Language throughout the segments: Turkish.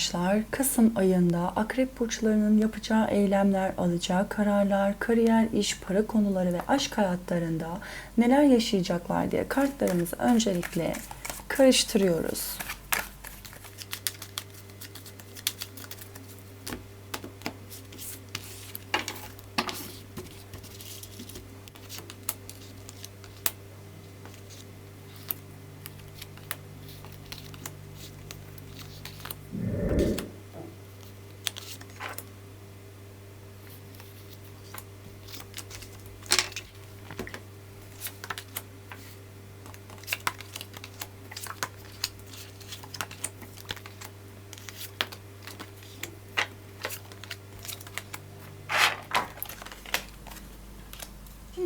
arkadaşlar Kasım ayında akrep burçlarının yapacağı eylemler, alacağı kararlar, kariyer, iş, para konuları ve aşk hayatlarında neler yaşayacaklar diye kartlarımızı öncelikle karıştırıyoruz.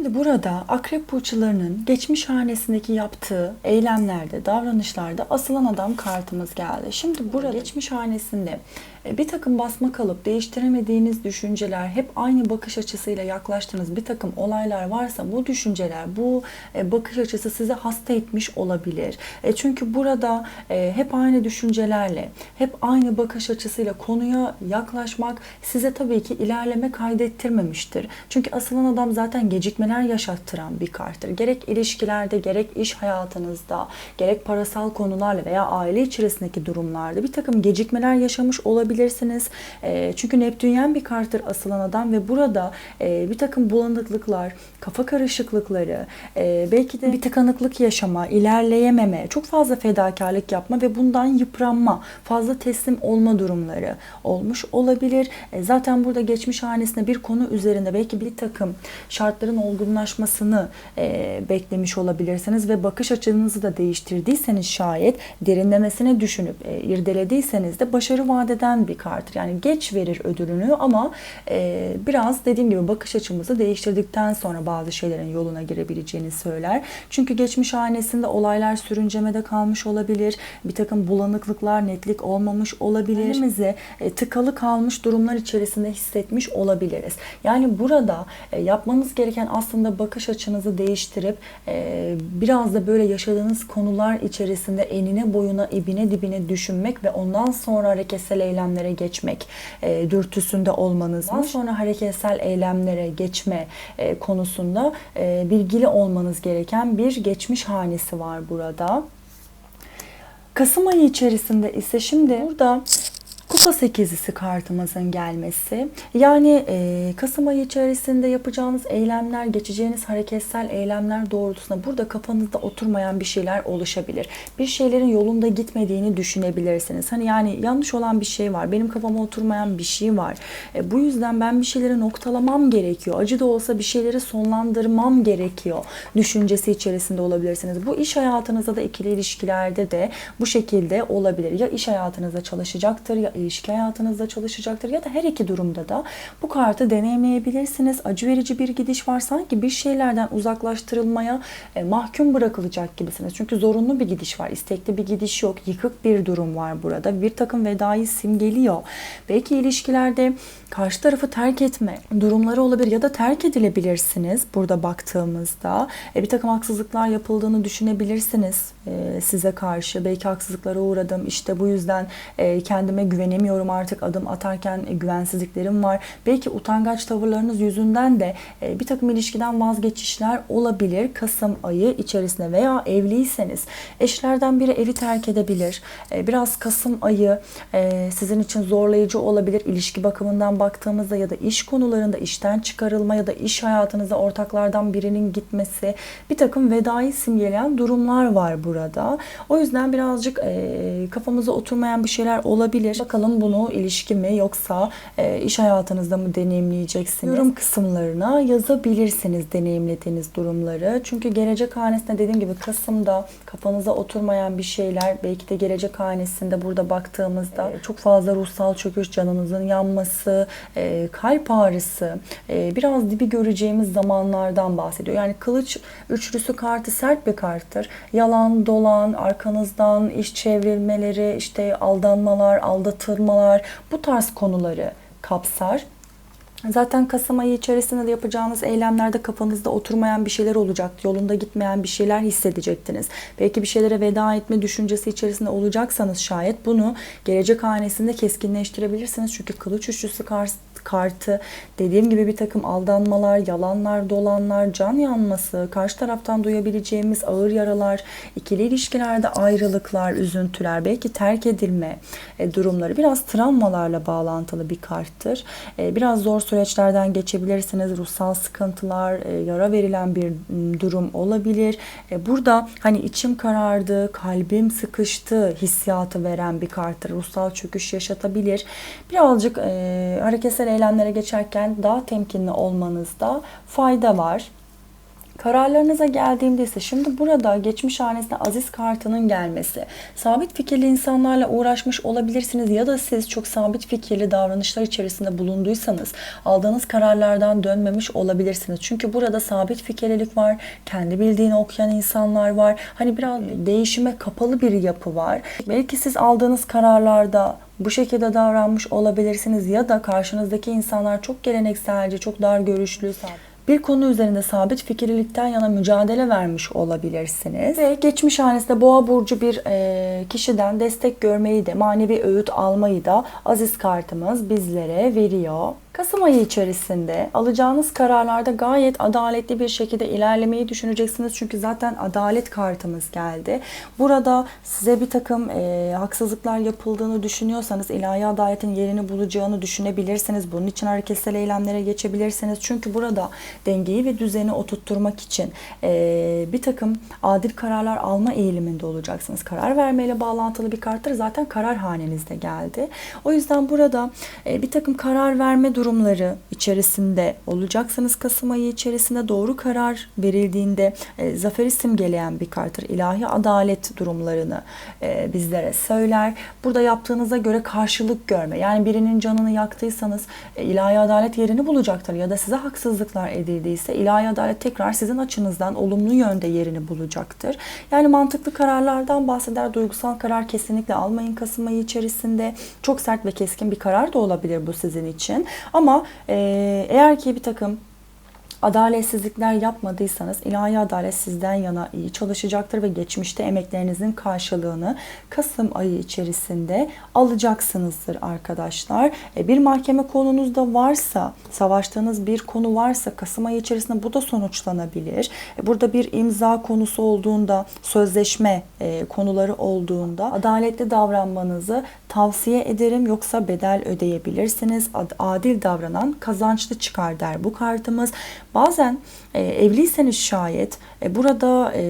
Şimdi burada akrep burçlarının geçmiş hanesindeki yaptığı eylemlerde, davranışlarda asılan adam kartımız geldi. Şimdi burada geçmiş hanesinde bir takım basma kalıp değiştiremediğiniz düşünceler, hep aynı bakış açısıyla yaklaştığınız bir takım olaylar varsa bu düşünceler, bu e, bakış açısı size hasta etmiş olabilir. E, Çünkü burada hep aynı düşüncelerle, hep aynı bakış açısıyla konuya yaklaşmak size tabii ki ilerleme kaydettirmemiştir. Çünkü asılan adam zaten gecikmeler yaşattıran bir karttır. Gerek ilişkilerde, gerek iş hayatınızda, gerek parasal konularla veya aile içerisindeki durumlarda bir takım gecikmeler yaşamış olabilirsiniz. E, çünkü Neptünyen bir karttır asılan adam ve burada e, bir takım bulanıklıklar, kafa karışıklıkları, e, belki de bir tıkanıklık yaşama, ilerleyememe, çok fazla fedakarlık yapma ve bundan yıpranma, fazla teslim olma durumları olmuş olabilir. E, zaten burada geçmiş hanesinde bir konu üzerinde belki bir takım şartların olgunlaşmasını e, beklemiş olabilirsiniz ve bakış açınızı da değiştirdiyseniz şayet derinlemesine düşünüp e, irdelediyseniz de başarı vadeden bir karttır. Yani geç verir ödülünü ama e, biraz dediğim gibi bakış açımızı değiştirdikten sonra bazı şeylerin yoluna girebileceğini söyler. Çünkü geçmiş hanesinde olaylar sürüncemede kalmış olabilir. Bir takım bulanıklıklar, netlik olmamış olabilir. Elimize e, tıkalı kalmış durumlar içerisinde hissetmiş olabiliriz. Yani burada e, yapmanız gereken aslında bakış açınızı değiştirip e, biraz da böyle yaşadığınız konular içerisinde enine boyuna, ibine dibine düşünmek ve ondan sonra hareketsel eylemlere geçmek e, dürtüsünde olmanız. Ondan sonra hareketsel eylemlere geçme e, konusunda e, bilgili olmanız gereken bir geçmiş hanesi var burada. Kasım ayı içerisinde ise şimdi burada Kupa sekizlisi kartımızın gelmesi. Yani e, Kasım ayı içerisinde yapacağınız eylemler, geçeceğiniz hareketsel eylemler doğrultusunda burada kafanızda oturmayan bir şeyler oluşabilir. Bir şeylerin yolunda gitmediğini düşünebilirsiniz. Hani yani yanlış olan bir şey var. Benim kafama oturmayan bir şey var. E, bu yüzden ben bir şeyleri noktalamam gerekiyor. Acı da olsa bir şeyleri sonlandırmam gerekiyor. Düşüncesi içerisinde olabilirsiniz. Bu iş hayatınızda da ikili ilişkilerde de bu şekilde olabilir. Ya iş hayatınızda çalışacaktır ya ilişki hayatınızda çalışacaktır ya da her iki durumda da bu kartı deneyimleyebilirsiniz. Acı verici bir gidiş var. Sanki bir şeylerden uzaklaştırılmaya e, mahkum bırakılacak gibisiniz. Çünkü zorunlu bir gidiş var. istekli bir gidiş yok. Yıkık bir durum var burada. Bir takım vedayı simgeliyor. Belki ilişkilerde karşı tarafı terk etme durumları olabilir ya da terk edilebilirsiniz burada baktığımızda. E, bir takım haksızlıklar yapıldığını düşünebilirsiniz size karşı. Belki haksızlıklara uğradım. İşte bu yüzden e, kendime güvenemiyorum artık adım atarken e, güvensizliklerim var. Belki utangaç tavırlarınız yüzünden de e, bir takım ilişkiden vazgeçişler olabilir. Kasım ayı içerisinde veya evliyseniz eşlerden biri evi terk edebilir. E, biraz Kasım ayı e, sizin için zorlayıcı olabilir. İlişki bakımından baktığımızda ya da iş konularında işten çıkarılma ya da iş hayatınızda ortaklardan birinin gitmesi bir takım vedayı simgeleyen durumlar var burada. O yüzden birazcık e, kafamıza oturmayan bir şeyler olabilir. Bakalım bunu ilişki mi yoksa e, iş hayatınızda mı deneyimleyeceksiniz? Yorum kısımlarına yazabilirsiniz deneyimlediğiniz durumları. Çünkü gelecek hanesinde dediğim gibi Kasım'da kafanıza oturmayan bir şeyler belki de gelecek hanesinde burada baktığımızda e, çok fazla ruhsal çöküş, canınızın yanması, e, kalp ağrısı, e, biraz dibi göreceğimiz zamanlardan bahsediyor. Yani kılıç üçlüsü kartı sert bir karttır. Yalan, dolan, arkanızdan iş çevrilmeleri, işte aldanmalar, aldatılmalar bu tarz konuları kapsar. Zaten Kasım ayı içerisinde de yapacağınız eylemlerde kafanızda oturmayan bir şeyler olacak. Yolunda gitmeyen bir şeyler hissedecektiniz. Belki bir şeylere veda etme düşüncesi içerisinde olacaksanız şayet bunu gelecek hanesinde keskinleştirebilirsiniz. Çünkü kılıç üçlüsü karşı kartı dediğim gibi bir takım aldanmalar, yalanlar, dolanlar, can yanması, karşı taraftan duyabileceğimiz ağır yaralar, ikili ilişkilerde ayrılıklar, üzüntüler, belki terk edilme e, durumları biraz travmalarla bağlantılı bir karttır. E, biraz zor süreçlerden geçebilirsiniz. Ruhsal sıkıntılar, e, yara verilen bir durum olabilir. Burada hani içim karardı, kalbim sıkıştı hissiyatı veren bir karttır. Ruhsal çöküş yaşatabilir. Birazcık hareketsel eylemlere geçerken daha temkinli olmanızda fayda var. Kararlarınıza geldiğimde ise şimdi burada geçmiş hanesinde aziz kartının gelmesi. Sabit fikirli insanlarla uğraşmış olabilirsiniz ya da siz çok sabit fikirli davranışlar içerisinde bulunduysanız aldığınız kararlardan dönmemiş olabilirsiniz. Çünkü burada sabit fikirlilik var, kendi bildiğini okuyan insanlar var. Hani biraz değişime kapalı bir yapı var. Belki siz aldığınız kararlarda bu şekilde davranmış olabilirsiniz ya da karşınızdaki insanlar çok gelenekselci, çok dar görüşlü, bir konu üzerinde sabit fikirlilikten yana mücadele vermiş olabilirsiniz. Ve geçmiş hanesinde boğa burcu bir e, kişiden destek görmeyi de manevi öğüt almayı da aziz kartımız bizlere veriyor. Kasım ayı içerisinde alacağınız kararlarda gayet adaletli bir şekilde ilerlemeyi düşüneceksiniz. Çünkü zaten adalet kartımız geldi. Burada size bir takım e, haksızlıklar yapıldığını düşünüyorsanız ilahi adaletin yerini bulacağını düşünebilirsiniz. Bunun için hareketsel eylemlere geçebilirsiniz. Çünkü burada dengeyi ve düzeni oturtturmak için e, bir takım adil kararlar alma eğiliminde olacaksınız. Karar vermeyle bağlantılı bir karttır. Zaten karar hanenizde geldi. O yüzden burada e, bir takım karar verme durumu durumları içerisinde olacaksınız Kasım ayı içerisinde doğru karar verildiğinde e, zafer simgeleyen bir karttır. İlahi adalet durumlarını e, bizlere söyler. Burada yaptığınıza göre karşılık görme. Yani birinin canını yaktıysanız e, ilahi adalet yerini bulacaktır. Ya da size haksızlıklar edildiyse ilahi adalet tekrar sizin açınızdan olumlu yönde yerini bulacaktır. Yani mantıklı kararlardan bahseder. Duygusal karar kesinlikle almayın Kasım ayı içerisinde. Çok sert ve keskin bir karar da olabilir bu sizin için. Ama e, eğer ki bir takım adaletsizlikler yapmadıysanız ilahi adalet sizden yana iyi çalışacaktır ve geçmişte emeklerinizin karşılığını Kasım ayı içerisinde alacaksınızdır arkadaşlar. E, bir mahkeme konunuzda varsa, savaştığınız bir konu varsa Kasım ayı içerisinde bu da sonuçlanabilir. E, burada bir imza konusu olduğunda, sözleşme e, konuları olduğunda adaletli davranmanızı tavsiye ederim. Yoksa bedel ödeyebilirsiniz. Adil davranan kazançlı çıkar der bu kartımız. Bazen e, evliyseniz şayet e, burada e,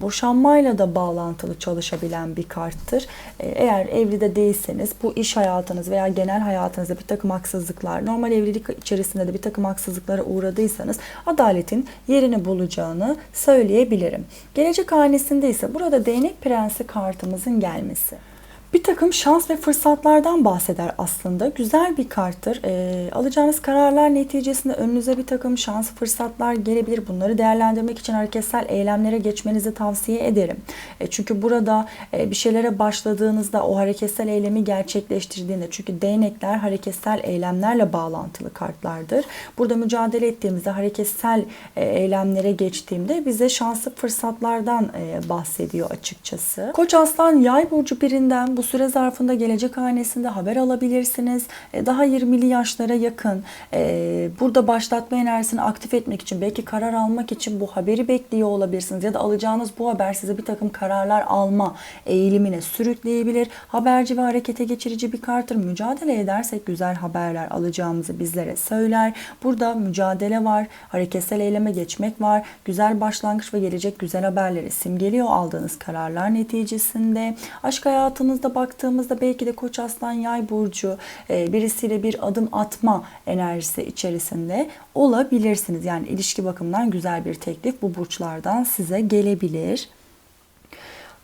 boşanmayla da bağlantılı çalışabilen bir karttır. E, eğer evli de değilseniz bu iş hayatınız veya genel hayatınızda bir takım haksızlıklar, normal evlilik içerisinde de bir takım haksızlıklara uğradıysanız adaletin yerini bulacağını söyleyebilirim. Gelecek hanesinde ise burada değnek prensi kartımızın gelmesi bir takım şans ve fırsatlardan bahseder aslında. Güzel bir karttır. E, alacağınız kararlar neticesinde önünüze bir takım şans fırsatlar gelebilir. Bunları değerlendirmek için hareketsel eylemlere geçmenizi tavsiye ederim. E, çünkü burada e, bir şeylere başladığınızda o hareketsel eylemi gerçekleştirdiğinde çünkü değnekler hareketsel eylemlerle bağlantılı kartlardır. Burada mücadele ettiğimizde hareketsel e, eylemlere geçtiğimde bize şanslı fırsatlardan e, bahsediyor açıkçası. Koç aslan yay burcu birinden bu süre zarfında gelecek hanesinde haber alabilirsiniz. E, daha 20'li yaşlara yakın e, burada başlatma enerjisini aktif etmek için belki karar almak için bu haberi bekliyor olabilirsiniz. Ya da alacağınız bu haber size bir takım kararlar alma eğilimine sürükleyebilir. Haberci ve harekete geçirici bir karttır. Mücadele edersek güzel haberler alacağımızı bizlere söyler. Burada mücadele var, hareketsel eyleme geçmek var. Güzel başlangıç ve gelecek güzel haberleri simgeliyor aldığınız kararlar neticesinde. Aşk hayatınızda da baktığımızda belki de Koç Aslan Yay burcu e, birisiyle bir adım atma enerjisi içerisinde olabilirsiniz. Yani ilişki bakımından güzel bir teklif bu burçlardan size gelebilir.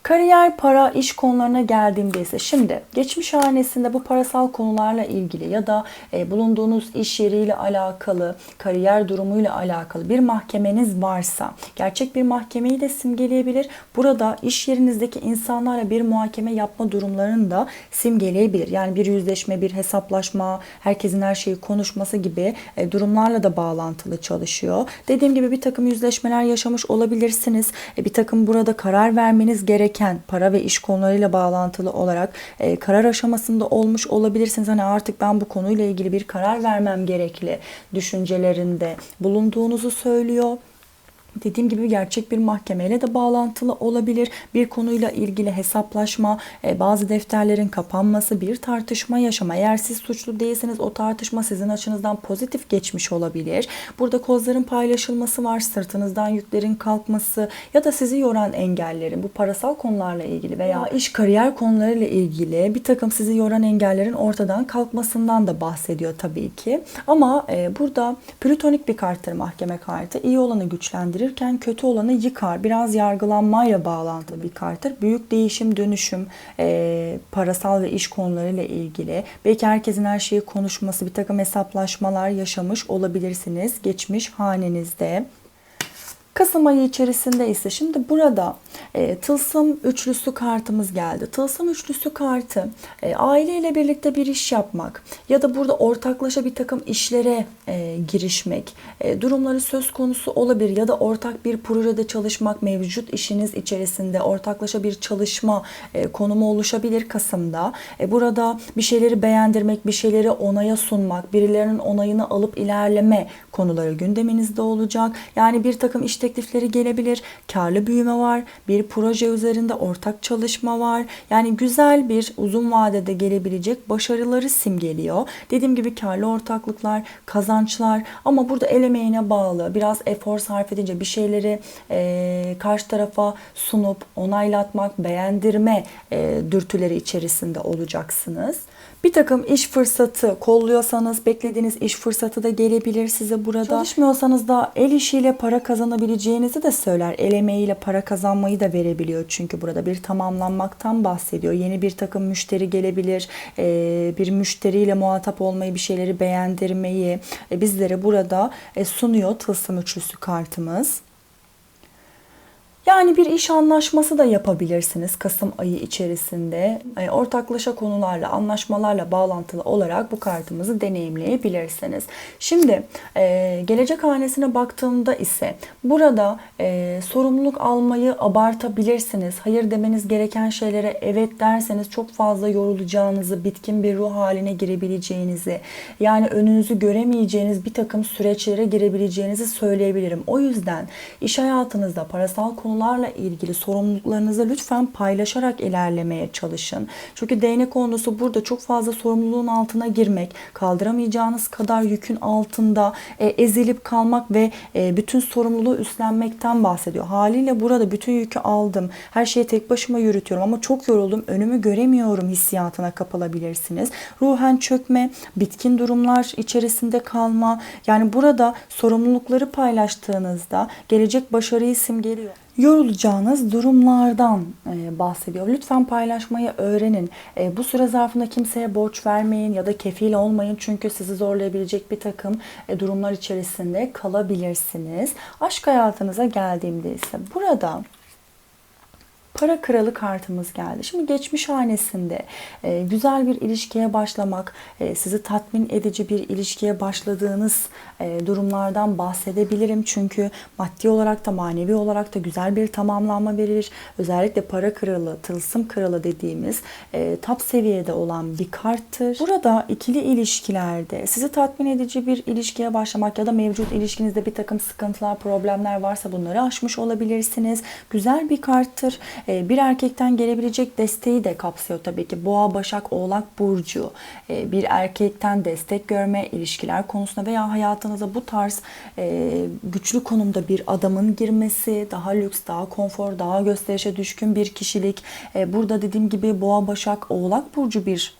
Kariyer, para, iş konularına geldiğimde ise şimdi geçmiş hanesinde bu parasal konularla ilgili ya da e, bulunduğunuz iş yeriyle alakalı, kariyer durumuyla alakalı bir mahkemeniz varsa gerçek bir mahkemeyi de simgeleyebilir. Burada iş yerinizdeki insanlarla bir muhakeme yapma durumlarını da simgeleyebilir. Yani bir yüzleşme, bir hesaplaşma, herkesin her şeyi konuşması gibi e, durumlarla da bağlantılı çalışıyor. Dediğim gibi bir takım yüzleşmeler yaşamış olabilirsiniz. E, bir takım burada karar vermeniz gereken para ve iş konularıyla bağlantılı olarak e, karar aşamasında olmuş olabilirsiniz. Hani artık ben bu konuyla ilgili bir karar vermem gerekli düşüncelerinde bulunduğunuzu söylüyor. Dediğim gibi gerçek bir mahkemeyle de bağlantılı olabilir. Bir konuyla ilgili hesaplaşma, e, bazı defterlerin kapanması, bir tartışma yaşama. Eğer siz suçlu değilseniz o tartışma sizin açınızdan pozitif geçmiş olabilir. Burada kozların paylaşılması var, sırtınızdan yüklerin kalkması ya da sizi yoran engellerin bu parasal konularla ilgili veya iş kariyer konularıyla ilgili bir takım sizi yoran engellerin ortadan kalkmasından da bahsediyor tabii ki. Ama e, burada plütonik bir karttır mahkeme kartı. İyi olanı güçlendirir verirken kötü olanı yıkar. Biraz yargılanmayla bağlantılı bir karttır. Büyük değişim, dönüşüm, e, parasal ve iş konularıyla ilgili. Belki herkesin her şeyi konuşması, bir takım hesaplaşmalar yaşamış olabilirsiniz geçmiş hanenizde. Kasım ayı içerisinde ise şimdi burada e, tılsım üçlüsü kartımız geldi. Tılsım üçlüsü kartı e, aileyle birlikte bir iş yapmak ya da burada ortaklaşa bir takım işlere e, girişmek e, durumları söz konusu olabilir ya da ortak bir projede çalışmak mevcut işiniz içerisinde ortaklaşa bir çalışma e, konumu oluşabilir Kasım'da. E, burada bir şeyleri beğendirmek, bir şeyleri onaya sunmak, birilerinin onayını alıp ilerleme konuları gündeminizde olacak. Yani bir takım iş teklifleri gelebilir. Karlı büyüme var. Bir proje üzerinde ortak çalışma var. Yani güzel bir uzun vadede gelebilecek başarıları simgeliyor. Dediğim gibi karlı ortaklıklar, kazançlar ama burada el emeğine bağlı. Biraz efor sarf edince bir şeyleri e, karşı tarafa sunup onaylatmak, beğendirme e, dürtüleri içerisinde olacaksınız. Bir takım iş fırsatı kolluyorsanız beklediğiniz iş fırsatı da gelebilir size burada. Çalışmıyorsanız da el işiyle para kazanabileceğinizi de söyler. El emeğiyle para kazanmayı da verebiliyor. Çünkü burada bir tamamlanmaktan bahsediyor. Yeni bir takım müşteri gelebilir. Ee, bir müşteriyle muhatap olmayı, bir şeyleri beğendirmeyi e, bizlere burada e, sunuyor tılsım üçlüsü kartımız. Yani bir iş anlaşması da yapabilirsiniz Kasım ayı içerisinde. E, ortaklaşa konularla, anlaşmalarla bağlantılı olarak bu kartımızı deneyimleyebilirsiniz. Şimdi e, gelecek hanesine baktığımda ise burada e, sorumluluk almayı abartabilirsiniz. Hayır demeniz gereken şeylere evet derseniz çok fazla yorulacağınızı, bitkin bir ruh haline girebileceğinizi, yani önünüzü göremeyeceğiniz bir takım süreçlere girebileceğinizi söyleyebilirim. O yüzden iş hayatınızda parasal konular konularla ilgili sorumluluklarınızı lütfen paylaşarak ilerlemeye çalışın. Çünkü değnek konusu burada çok fazla sorumluluğun altına girmek, kaldıramayacağınız kadar yükün altında e, ezilip kalmak ve e, bütün sorumluluğu üstlenmekten bahsediyor. Haliyle burada bütün yükü aldım. Her şeyi tek başıma yürütüyorum ama çok yoruldum. Önümü göremiyorum hissiyatına kapılabilirsiniz. Ruhen çökme, bitkin durumlar içerisinde kalma. Yani burada sorumlulukları paylaştığınızda gelecek başarıyı simgeliyor yorulacağınız durumlardan e, bahsediyor. Lütfen paylaşmayı öğrenin. E, bu süre zarfında kimseye borç vermeyin ya da kefil olmayın çünkü sizi zorlayabilecek bir takım e, durumlar içerisinde kalabilirsiniz. Aşk hayatınıza geldiğimde ise burada para kralı kartımız geldi. Şimdi geçmiş hanesinde e, güzel bir ilişkiye başlamak, e, sizi tatmin edici bir ilişkiye başladığınız e, durumlardan bahsedebilirim. Çünkü maddi olarak da manevi olarak da güzel bir tamamlanma verir. Özellikle para kralı, tılsım kralı dediğimiz e, top seviyede olan bir karttır. Burada ikili ilişkilerde sizi tatmin edici bir ilişkiye başlamak ya da mevcut ilişkinizde bir takım sıkıntılar, problemler varsa bunları aşmış olabilirsiniz. Güzel bir karttır. E, bir erkekten gelebilecek desteği de kapsıyor tabii ki. Boğa, Başak, Oğlak, Burcu. E, bir erkekten destek görme, ilişkiler konusunda veya hayatınıza bu tarz e, güçlü konumda bir adamın girmesi, daha lüks, daha konfor, daha gösterişe düşkün bir kişilik. Burada dediğim gibi Boğa, Başak, Oğlak Burcu bir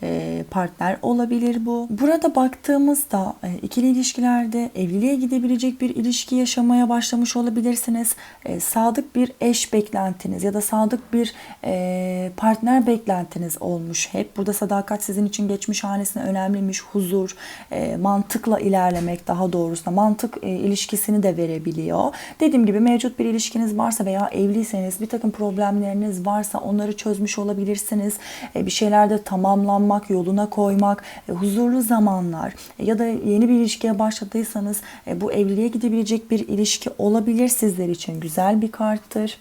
partner olabilir bu. Burada baktığımızda ikili ilişkilerde evliliğe gidebilecek bir ilişki yaşamaya başlamış olabilirsiniz. Sadık bir eş beklentiniz ya da sadık bir e, partner beklentiniz olmuş hep. Burada sadakat sizin için geçmiş hanesine önemliymiş. Huzur, e, mantıkla ilerlemek daha doğrusu mantık e, ilişkisini de verebiliyor. Dediğim gibi mevcut bir ilişkiniz varsa veya evliyseniz bir takım problemleriniz varsa onları çözmüş olabilirsiniz. E, bir şeylerde tamamlanmak, yoluna koymak, e, huzurlu zamanlar e, ya da yeni bir ilişkiye başladıysanız e, bu evliliğe gidebilecek bir ilişki olabilir sizler için. Güzel bir karttır.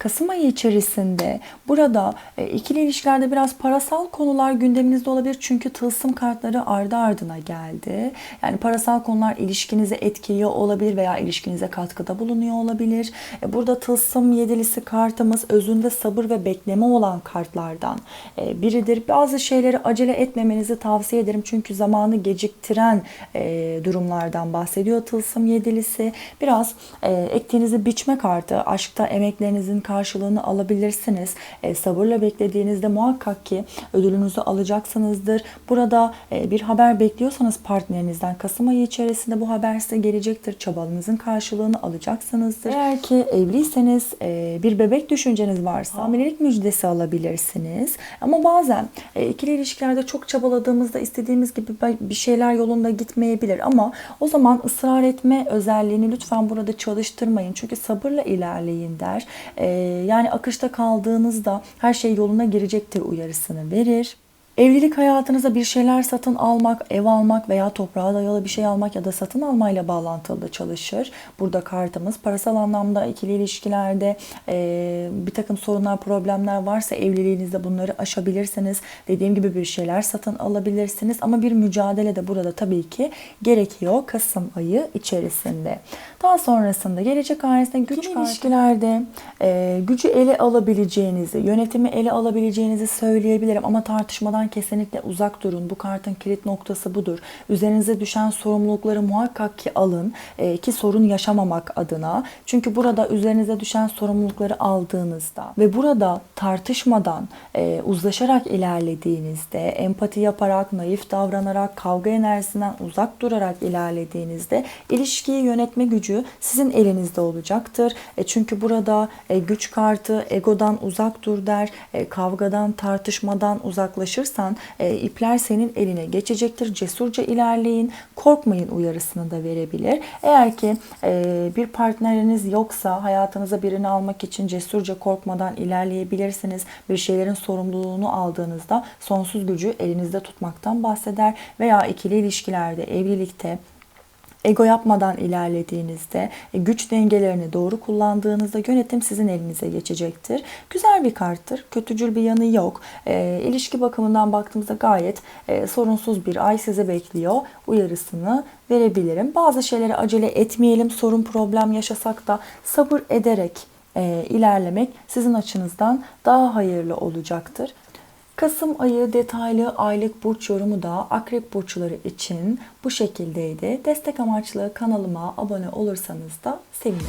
Kasım ayı içerisinde burada e, ikili ilişkilerde biraz parasal konular gündeminizde olabilir. Çünkü tılsım kartları ardı ardına geldi. Yani parasal konular ilişkinize etkiliyor olabilir veya ilişkinize katkıda bulunuyor olabilir. E, burada tılsım yedilisi kartımız özünde sabır ve bekleme olan kartlardan e, biridir. Bazı şeyleri acele etmemenizi tavsiye ederim. Çünkü zamanı geciktiren e, durumlardan bahsediyor tılsım yedilisi. Biraz e, ektiğinizi biçme kartı, aşkta emeklerinizin karşılığını alabilirsiniz. E, sabırla beklediğinizde muhakkak ki ödülünüzü alacaksınızdır. Burada e, bir haber bekliyorsanız partnerinizden Kasım ayı içerisinde bu haber size gelecektir. Çabanızın karşılığını alacaksınızdır. Eğer ki evliyseniz e, bir bebek düşünceniz varsa hamilelik müjdesi alabilirsiniz. Ama bazen e, ikili ilişkilerde çok çabaladığımızda istediğimiz gibi bir şeyler yolunda gitmeyebilir ama o zaman ısrar etme özelliğini lütfen burada çalıştırmayın. Çünkü sabırla ilerleyin der. E, yani akışta kaldığınızda her şey yoluna girecektir uyarısını verir. Evlilik hayatınıza bir şeyler satın almak, ev almak veya toprağa dayalı bir şey almak ya da satın almayla bağlantılı çalışır. Burada kartımız parasal anlamda ikili ilişkilerde e, bir takım sorunlar, problemler varsa evliliğinizde bunları aşabilirsiniz. Dediğim gibi bir şeyler satın alabilirsiniz ama bir mücadele de burada tabii ki gerekiyor Kasım ayı içerisinde. Daha sonrasında gelecek hanesinde güç ilişkilerde e, gücü ele alabileceğinizi, yönetimi ele alabileceğinizi söyleyebilirim ama tartışmadan kesinlikle uzak durun. Bu kartın kilit noktası budur. Üzerinize düşen sorumlulukları muhakkak ki alın e, ki sorun yaşamamak adına. Çünkü burada üzerinize düşen sorumlulukları aldığınızda ve burada tartışmadan, e, uzlaşarak ilerlediğinizde, empati yaparak, naif davranarak, kavga enerjisinden uzak durarak ilerlediğinizde ilişkiyi yönetme gücü sizin elinizde olacaktır. E, çünkü burada e, güç kartı egodan uzak dur der, e, kavgadan, tartışmadan uzaklaşırsan e, ipler senin eline geçecektir. Cesurca ilerleyin, korkmayın uyarısını da verebilir. Eğer ki e, bir partneriniz yoksa hayatınıza birini almak için cesurca korkmadan ilerleyebilirsiniz. Bir şeylerin sorumluluğunu aldığınızda sonsuz gücü elinizde tutmaktan bahseder veya ikili ilişkilerde, evlilikte ego yapmadan ilerlediğinizde, e, güç dengelerini doğru kullandığınızda yönetim sizin elinize geçecektir. Güzel bir karttır. Kötücül bir yanı yok. E, ilişki bakımından baktığımızda gayet e, sorunsuz bir ay sizi bekliyor. Uyarısını verebilirim. Bazı şeyleri acele etmeyelim. Sorun problem yaşasak da sabır ederek e, ilerlemek sizin açınızdan daha hayırlı olacaktır. Kasım ayı detaylı aylık burç yorumu da akrep burçları için bu şekildeydi. Destek amaçlı kanalıma abone olursanız da sevinirim.